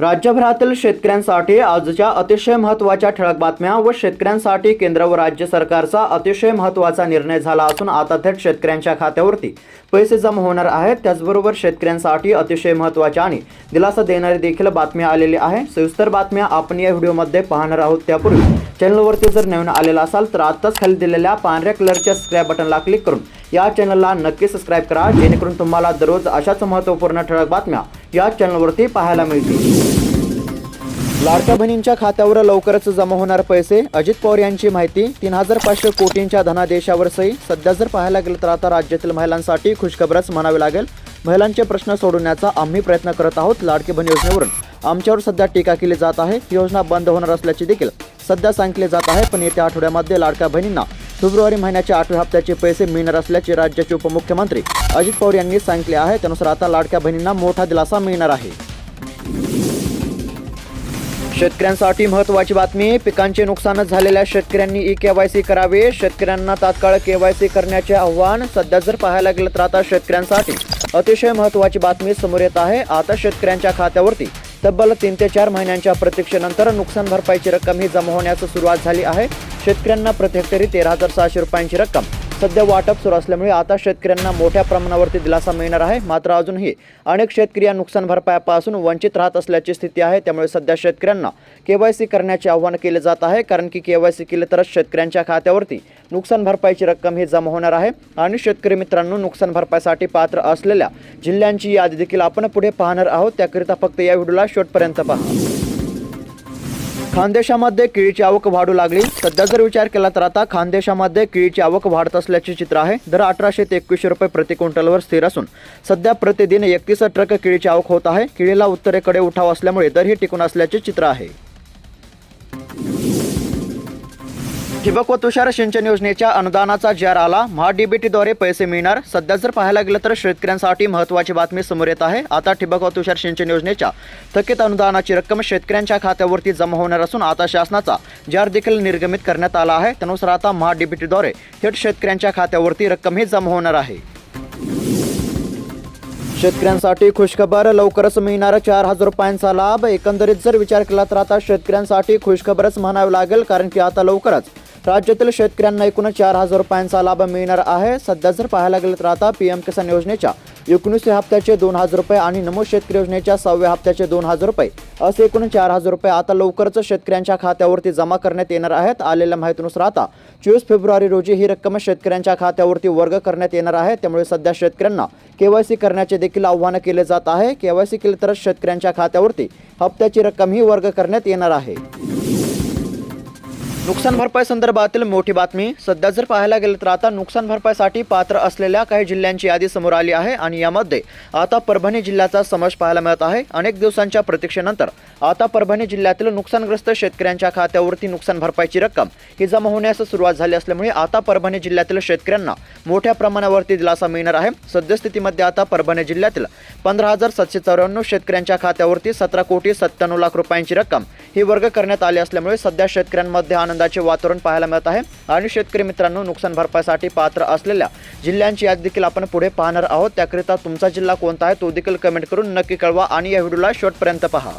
राज्यभरातील शेतकऱ्यांसाठी आजच्या अतिशय महत्त्वाच्या ठळक बातम्या व शेतकऱ्यांसाठी केंद्र व राज्य सरकारचा अतिशय महत्त्वाचा निर्णय झाला असून आता थेट शेतकऱ्यांच्या खात्यावरती पैसे जमा होणार आहेत. त्याचबरोबर शेतकऱ्यांसाठी अतिशय महत्त्वाच्या आणि दिलासा देणारी देखील बातम्या आलेली आहे. सविस्तर बातम्या आपण या व्हिडिओमध्ये पाहणार आहोत. त्यापूर्वी चॅनलवरती जर नवीन आलेला असाल तर आत्ताच खाली दिलेल्या पांढऱ्या कलरच्या सबस्क्राईब बटनला क्लिक करून या चॅनलला नक्की सबस्क्राईब करा जेणेकरून तुम्हाला दररोज अशाच महत्त्वपूर्ण ठळक बातम्या या चॅनलवरती पाहायला मिळतील. लाडक्या बहिणींच्या खात्यावर लवकरच जमा होणार पैसे. अजित पवार यांची माहिती तीन हजार पाचशे कोटींच्या धनादेशावर सही. सध्या जर पाहायला गेलं तर आता राज्यातील महिलांसाठी खुशखबरच म्हणावी लागेल. महिलांचे प्रश्न सोडवण्याचा आम्ही प्रयत्न करत आहोत लाडकी बहीण योजनेवरून. आमच्यावर सध्या टीका केली जात आहे. ही योजना बंद होणार असल्याचे देखील सध्या सांगितले जात आहे. पण येत्या आठवड्यामध्ये लाडक्या बहिणींना फेब्रुवारी महिन्याच्या आठव्या हप्त्याचे पैसे मिळणार असल्याचे राज्याचे उपमुख्यमंत्री अजित पवार यांनी सांगितले आहे. त्यानुसार आता लाडक्या बहिणींना मोठा दिलासा मिळणार आहे. शेतकऱ्यांसाठी महत्त्वाची बातमी पिकांचे नुकसान झालेल्या शेतकऱ्यांनी ई केवायसी करावे. शेतकऱ्यांना तात्काळ केवायसी करण्याचे आव्हान. सध्या जर पाहायला गेलं तर आता शेतकऱ्यांसाठी अतिशय महत्त्वाची बातमी समोर येत आहे. आता शेतकऱ्यांच्या खात्यावरती तब्बल तीन ते चार महिन्यांच्या प्रतीक्षेनंतर नुकसान भरपाईची रक्कम ही जमा होण्यास सुरुवात झाली आहे. शेतकऱ्यांना प्रत्येक तरी तेरा हजार सहाशे रुपयांची रक्कम. सध्या वाटप सुरू असल्यामुळे आता शेतकऱ्यांना मोठ्या प्रमाणावरती दिलासा मिळणार आहे. मात्र अजूनही अनेक शेतकरी या नुकसान भरपाईपासून वंचित राहत असल्याची स्थिती आहे. त्यामुळे सध्या शेतकऱ्यांना केवायसी करण्याचे आवाहन केले जात आहे. कारण की केवायसी केले तरच शेतकऱ्यांच्या खात्यावरती नुकसान भरपाईची रक्कम ही जमा होणार आहे. आणि शेतकरी मित्रांनो नुकसान भरपाईसाठी पात्र असलेल्या जिल्ह्यांची यादी देखील आपण पुढे पाहणार आहोत. त्याकरिता फक्त या व्हिडिओला शेवटपर्यंत पहा. खानदेशामध्ये केळीची आवक वाढू लागली. सध्या जर विचार केला तर आता खानदेशामध्ये केळीची आवक वाढत असल्याचे चित्र आहे. दर अठराशे ते एकवीसशे रुपये प्रति क्विंटलवर स्थिर असून सध्या प्रतिदिन एकतीस ट्रक केळीची आवक होत आहे. केळीला उत्तरेकडे उठाव असल्यामुळे दरही टिकून असल्याचे चित्र आहे. ठिबक व तुषार सिंचन योजनेच्या अनुदानाचा जार आला. महाडीबीटीद्वारे पैसे मिळणार. सध्या जर पाहायला गेलं तर शेतकऱ्यांसाठी महत्त्वाची बातमी समोर येत आहे. आता ठिबक व तुषार सिंचन योजनेच्या थकीत अनुदानाची रक्कम शेतकऱ्यांच्या खात्यावरती जमा होणार असून आता शासनाचा जार देखील निर्गमित करण्यात आला आहे. त्यानुसार आता महाडीबीटीद्वारे थेट शेतकऱ्यांच्या खात्यावरती रक्कमही जमा होणार आहे. शेतकऱ्यांसाठी खुशखबर लवकरच मिळणार चार हजार रुपयांचा लाभ. एकंदरीत जर विचार केला तर आता शेतकऱ्यांसाठी खुशखबरच म्हणावी लागेल कारण की आता लवकरच राज्यातील शेतकऱ्यांना एकूण चार हजार रुपयांचा लाभ मिळणार आहे. सध्या जर पाहायला गेलं तर आता पी एम किसान योजनेच्या एकोणीसव्या हप्त्याचे दोन हजार रुपये आणि नमो शेतकरी योजनेच्या सहाव्या हप्त्याचे दोन हजार रुपये असे एकूण चार हजार रुपये आता लवकरच शेतकऱ्यांच्या खात्यावरती जमा करण्यात येणार आहेत. आलेल्या माहितीनुसार आता चोवीस फेब्रुवारी रोजी ही रक्कम शेतकऱ्यांच्या खात्यावरती वर्ग करण्यात येणार आहे. त्यामुळे सध्या शेतकऱ्यांना केवायसी करण्याचे देखील आव्हान केले जात आहे. केवायसी केले तरच शेतकऱ्यांच्या खात्यावरती हप्त्याची रक्कम ही वर्ग करण्यात येणार आहे. नुकसान भरपाई संदर्भातील मोठी बातमी. सध्या जर पाहायला गेलं तर आता नुकसान भरपाईसाठी पात्र असलेल्या काही जिल्ह्यांची यादी समोर आली आहे आणि यामध्ये आता परभणी जिल्ह्याचा समावेश पाहायला मिळत आहे. अनेक दिवसांच्या प्रतीक्षेनंतर आता परभणी जिल्ह्यातील नुकसानग्रस्त शेतकऱ्यांच्या खात्यावरती नुकसान भरपाईची रक्कम ही जमा होण्यास सुरुवात झाली असल्यामुळे आता परभणी जिल्ह्यातील शेतकऱ्यांना मोठ्या प्रमाणावरती दिलासा मिळणार आहे. सद्यस्थितीमध्ये आता परभणी जिल्ह्यातील पंधरा हजार सातशे चौऱ्याण्णव शेतकऱ्यांच्या खात्यावरती सतरा कोटी सत्त्याण्णव लाख रुपयांची रक्कम ही वर्ग करण्यात आली असल्यामुळे सध्या शेतकऱ्यांमध्ये आनंदाचे वातावरण पाहायला मिळत आहे. आणि शेतकरी मित्रांनो नुकसान भरपाईसाठी पात्र असलेल्या जिल्ह्यांची यादी देखील आपण पुढे पाहणार आहोत. त्याकरिता तुमचा जिल्हा कोणता आहे तो देखील कमेंट करून नक्की कळवा आणि या व्हिडिओला शेवटपर्यंत पहा.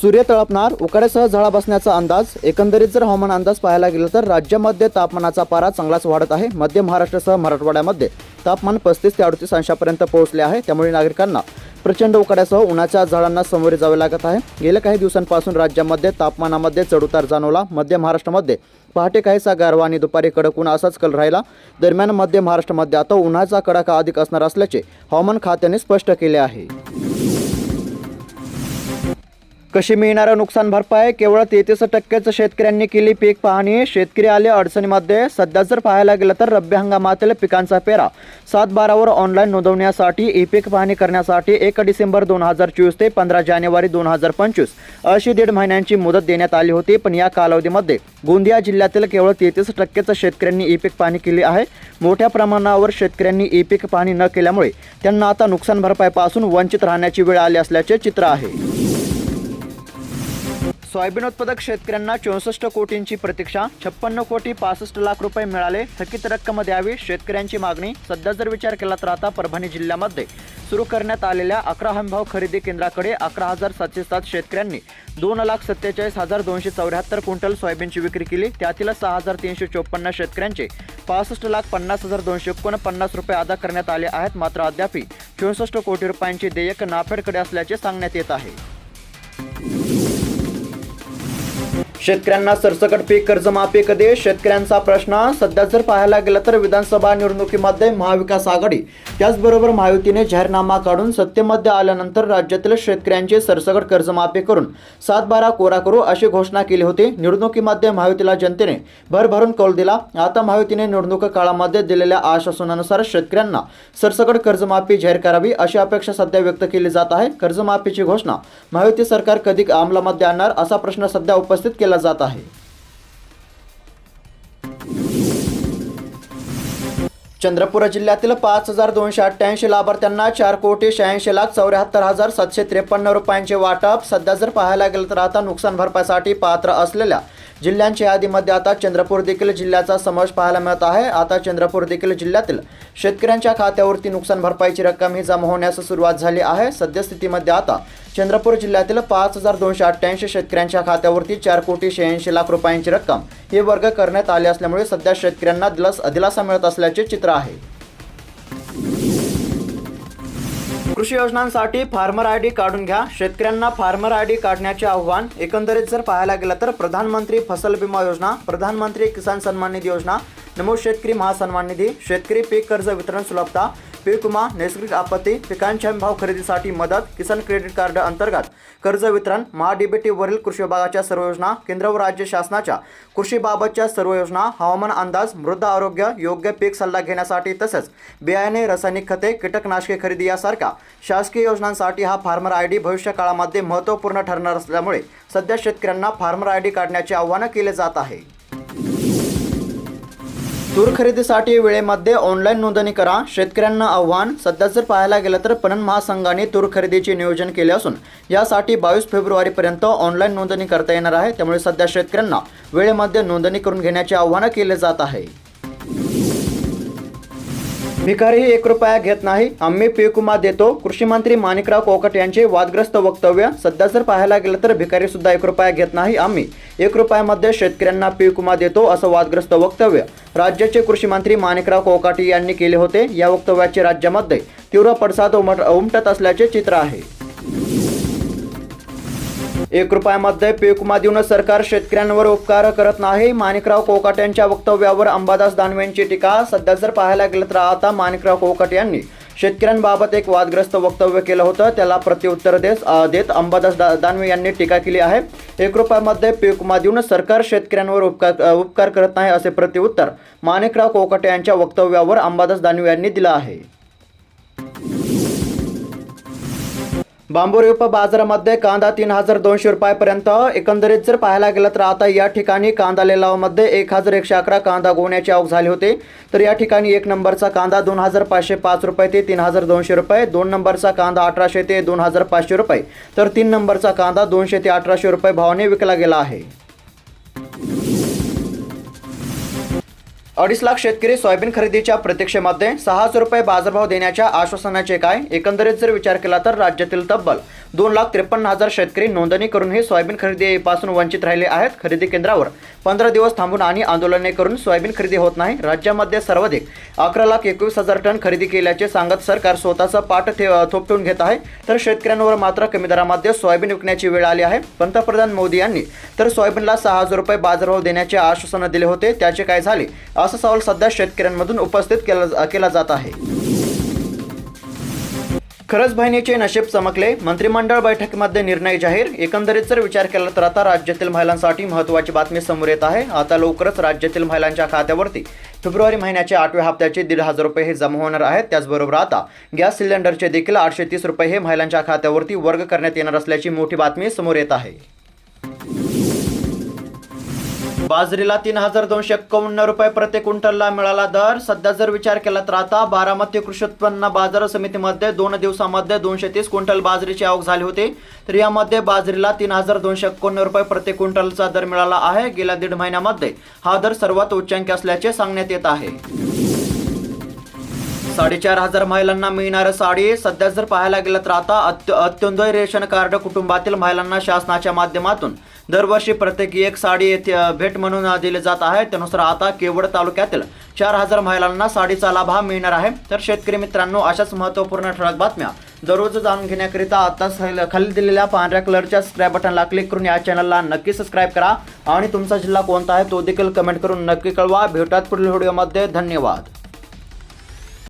सूर्य तळपणार उकाड्यासह झळा बसण्याचा अंदाज एकंदरीत जर हवामान अंदाज पाहायला गेला तर राज्यामध्ये तापमानाचा पारा चांगलाच वाढत आहे. मध्य महाराष्ट्रासह मराठवाड्यामध्ये तापमान पस्तीस ते अडतीस अंशापर्यंत पोहोचले आहे. त्यामुळे नागरिकांना प्रचंड उकाड्यासह उन्हाच्या झाडांना सामोरे जावे लागत आहे. गेल्या काही दिवसांपासून राज्यामध्ये तापमानामध्ये चढउतार जाणवला. मध्य महाराष्ट्रामध्ये पहाटे काहीसा गारवा आणि दुपारी कडक ऊन असाच कल राहिला. दरम्यान मध्य महाराष्ट्रामध्ये आता उन्हाचा कडाका अधिक असणार असल्याचे हवामान खात्याने स्पष्ट केले आहे. कशी मिळणारं नुकसान भरपाई? केवळ तेहतीस टक्केच शेतकऱ्यांनी केली पीक पाहणी. शेतकरी आले अडचणीमध्ये. सध्या जर पाहायला गेलं तर रब्बी हंगामातील पिकांचा पेरा सात बारावर ऑनलाईन नोंदवण्यासाठी ई पीक पाहणी करण्यासाठी एक डिसेंबर दोन हजार चोवीस ते पंधरा जानेवारी दोन हजार पंचवीस अशी दीड महिन्यांची मुदत देण्यात आली होती. पण या कालावधीमध्ये गोंदिया जिल्ह्यातील केवळ तेहतीस टक्केच शेतकऱ्यांनी ई पीक पाहणी केली आहे. मोठ्या प्रमाणावर शेतकऱ्यांनी ई पीक पाहणी न केल्यामुळे त्यांना आता नुकसान भरपाईपासून वंचित राहण्याची वेळ आली असल्याचे चित्र आहे. सोयाबीन उत्पादक शेतकऱ्यांना चौसष्ट कोटींची प्रतीक्षा छप्पन्न कोटी पासष्ट लाख रुपये मिळाले. थकीत रक्कम द्यावी शेतकऱ्यांची मागणी. सध्या जर विचार केला तर आता परभणी जिल्ह्यामध्ये सुरू करण्यात आलेल्या अकरा हमीभाव खरेदी केंद्राकडे अकरा हजार सातशे सात शेतकऱ्यांनी दोन लाख सत्तेचाळीस हजार दोनशे चौऱ्याहत्तर क्विंटल सोयाबीनची विक्री केली. त्यातील सहा हजार तीनशे चोपन्न शेतकऱ्यांचे पासष्ट लाख पन्नास हजार दोनशे एकोणपन्नास रुपये अदा करण्यात आले आहेत. मात्र अद्याप चौसष्ट कोटी रुपयांचे देयक नाफेडकडे असल्याचे सांगण्यात येत आहे. शेतकऱ्यांना सरसकट पीक कर्जमाफी कधी शेतकऱ्यांचा प्रश्न सध्या जर पाहायला गेला तर विधानसभा निवडणुकीमध्ये महाविकास आघाडी. त्याचबरोबर महायुतीने जाहीरनामा काढून सत्तेमध्ये आल्यानंतर राज्यातील शेतकऱ्यांची सरसकट कर्जमाफी करून सात बारा कोरा करू अशी घोषणा केली होती. निवडणुकीमध्ये महायुतीला जनतेने भरभरून कौल दिला. आता महायुतीने निवडणूक काळामध्ये दिलेल्या आश्वासनानुसार शेतकऱ्यांना सरसकट कर्जमाफी जाहीर करावी अशी अपेक्षा सध्या व्यक्त केली जात आहे. कर्जमाफीची घोषणा महायुती सरकार कधी अंमलामध्ये आणणार असा प्रश्न सध्या उपस्थित केला जात आहे. चंद्रपूर जिल्ह्यातील पाच हजार दोनशे अठ्ठ्याऐंशी लाभार्थ्यांना चार कोटी शहाऐंशी लाख चौऱ्याहत्तर हजार सातशे त्रेपन्न रुपयांचे वाटप सध्या जर पाहायला गेलं तर आता नुकसान भरपाईसाठी पात्र असलेल्या जिल्ह्यांच्या यादीमध्ये आता चंद्रपूर देखील जिल्ह्याचा समावेश पाहायला मिळत आहे. आता चंद्रपूर देखील जिल्ह्यातील शेतकऱ्यांच्या खात्यावरती नुकसान भरपाईची रक्कम ही जमा होण्यास सुरुवात झाली आहे. सद्यस्थितीमध्ये आता चंद्रपूर जिल्ह्यातील पाच हजार दोनशे अठ्ठ्याऐंशी शेतकऱ्यांच्या खात्यावरती चार कोटी शहाऐंशी लाख रुपयांची रक्कम ही वर्ग करण्यात आली असल्यामुळे सध्या शेतकऱ्यांना दिलास दिलासा मिळत असल्याचे चित्र आहे. कृषी योजनांसाठी फार्मर आय डी काढून घ्या. शेतकऱ्यांना फार्मर आय डी काढण्याचे आव्हान. एकंदरीत जर पाहायला गेलं तर प्रधानमंत्री फसल विमा योजना प्रधानमंत्री किसान सन्मान निधी योजना नमो शेतकरी महासन्मान निधी शेतकरी पीक कर्ज वितरण सुलभता पीक विमा नैसर्गिक आपत्ती पिकांच्या भाव खरेदीसाठी मदत किसान क्रेडिट कार्ड अंतर्गत कर्ज वितरण महाडीबीटीवरील कृषी विभागाच्या सर्व योजना केंद्र व राज्य शासनाच्या कृषीबाबतच्या सर्व योजना हवामान अंदाज मृदा आरोग्य योग्य पीक सल्ला घेण्यासाठी तसेच बियाणे रासायनिक खते कीटकनाशके खरेदी यासारख्या शासकीय योजनांसाठी हा फार्मर आय डी भविष्य काळामध्ये महत्त्वपूर्ण ठरणार असल्यामुळे सध्या शेतकऱ्यांना फार्मर आय डी काढण्याचे आव्हान केले जात आहे. तूर खरेदीसाठी वेळेमध्ये ऑनलाईन नोंदणी करा. शेतकऱ्यांना आव्हान सध्या जर पाहायला गेलं तर पणन महासंघाने तूर खरेदीचे नियोजन केले असून यासाठी बावीस फेब्रुवारीपर्यंत ऑनलाईन नोंदणी करता येणार आहे. त्यामुळे सध्या शेतकऱ्यांना वेळेमध्ये नोंदणी करून घेण्याचे आव्हान केले जात आहे. भिकारी एक रुपया घेत नाही. आम्ही पीक विमा देतो. कृषी मंत्री माणिकराव कोकट यांचे वादग्रस्त वक्तव्य सध्या जर पाहायला गेलं तर भिकारी सुद्धा एक रुपया घेत नाही. आम्ही एक रुपयामध्ये शेतकऱ्यांना पीक विमा देतो असं वादग्रस्त वक्तव्य राज्याचे कृषी मंत्री माणिकराव कोकाटे यांनी केले होते. या वक्तव्याचे राज्यामध्ये तीव्र पडसाद उमट उमटत असल्याचे चित्र आहे. एक रुपयामध्ये पीक देऊन सरकार शेतकऱ्यांवर उपकार करत नाही. माणिकराव कोकाट यांच्या वक्तव्यावर अंबादास दानवेंची टीका. सध्या जर पाहायला गेलं तर आता माणिकराव कोकाट यांनी शेतकऱ्यांबाबत एक वादग्रस्त वक्तव्य केलं होतं. त्याला प्रत्युत्तर देत देत अंबादास दा दानवे यांनी टीका केली आहे. एक रुपयामध्ये पीक देऊन सरकार शेतकऱ्यांवर उपकार उपकार करत नाही असे प्रत्युत्तर माणिकराव कोकाटे यांच्या वक्तव्यावर अंबादास दानवे यांनी दिलं आहे. बांबोरी बाजारामध्ये कांदा तीन हजार दोनशे रुपयापर्यंत. एकंदरीत जर पाहायला गेलं तर आता या ठिकाणी कांदा लिलावामध्ये एक हजार एकशे अकरा कांदा गोण्याची आवक झाली होते. तर या ठिकाणी एक नंबरचा कांदा दोन हजार पाचशे पाच रुपये ते तीन हजार दोनशे रुपये दोन नंबरचा कांदा अठराशे ते दोन हजार पाचशे रुपये. तर तीन नंबरचा कांदा दोनशे ते अठराशे रुपये भावाने विकला गेला आहे. अडीच लाख शेतकरी सोयाबीन खरेदीच्या प्रतीक्षेमध्ये सहा हजार रुपये बाजारभाव देण्याच्या आश्वासनाचे काय? एकंदरीत जर विचार केला तर राज्यातील तब्बल दोन लाख त्रेपन्न हजार शेतकरी नोंदणी करूनही सोयाबीन खरेदीपासून वंचित राहिले आहेत खरेदी केंद्रावर. पंधरा दिवस थांबून आणि आंदोलने करून सोयाबीन खरेदी होत नाही. राज्यामध्ये सर्वाधिक अकरा लाख एकवीस हजार टन खरेदी केल्याचे सांगत सरकार स्वतःचा पाठ थे थोपटून घेत आहे. तर शेतकऱ्यांवर मात्र कमी दरामध्ये सोयाबीन विकण्याची वेळ आली आहे. पंतप्रधान मोदी यांनी तर सोयाबीनला सहा हजार रुपये बाजारभाव देण्याचे आश्वासन दिले होते. त्याचे काय झाले? असा सवाल सध्या शेतकऱ्यांमधून उपस्थित केला केला जात आहे. खरंच बहिणीचे नशीब चमकले. मंत्रिमंडळ बैठकीमध्ये निर्णय जाहीर. एकंदरीत जर विचार केला तर आता राज्यातील महिलांसाठी महत्त्वाची बातमी समोर येत आहे. आता लवकरच राज्यातील महिलांच्या खात्यावरती फेब्रुवारी महिन्याच्या आठव्या हप्त्याचे दीड हजार रुपये हे जमा होणार आहेत. त्याचबरोबर आता गॅस सिलेंडरचे देखील आठशे तीस रुपये हे महिलांच्या खात्यावरती वर्ग करण्यात येणार असल्याची मोठी बातमी समोर येत आहे. बाजरीला तीन हजार दोनशे एक्कावन्न रुपये प्रति क्विंटलला मिळाला दर. सध्या जर विचार केला तर आता बारामती कृषी उत्पन्न बाजार समितीमध्ये दोन दिवसामध्ये दोनशे तीस क्विंटल बाजरीची आवक झाली होती. तर यामध्ये बाजरीला तीन हजार दोनशे एक्कावन्न रुपये प्रति क्विंटलचा दर मिळाला आहे. गेल्या दीड महिन्यामध्ये हा दर सर्वात उच्चांकी असल्याचे सांगण्यात येत आहे. साडेचार हजार महिलांना मिळणारं साडी. सध्या जर पाहायला गेलं तर आता अत्य अत्योदय रेशन कार्ड कुटुंबातील महिलांना शासनाच्या माध्यमातून दरवर्षी प्रत्येकी एक साडी येथे भेट म्हणून दिली जात आहे. त्यानुसार आता केवळ तालुक्यातील चार हजार महिलांना साडीचा लाभ हा मिळणार आहे. तर शेतकरी मित्रांनो अशाच महत्त्वपूर्ण ठळक बातम्या दररोज जाणून घेण्याकरिता आता खाली दिलेल्या पांढऱ्या कलरच्या सबस्क्राईब बटनला क्लिक करून या चॅनलला नक्की सबस्क्राईब करा. आणि तुमचा जिल्हा कोणता आहे तो देखील कमेंट करून नक्की कळवा. भेटतात पुढील व्हिडिओमध्ये. धन्यवाद.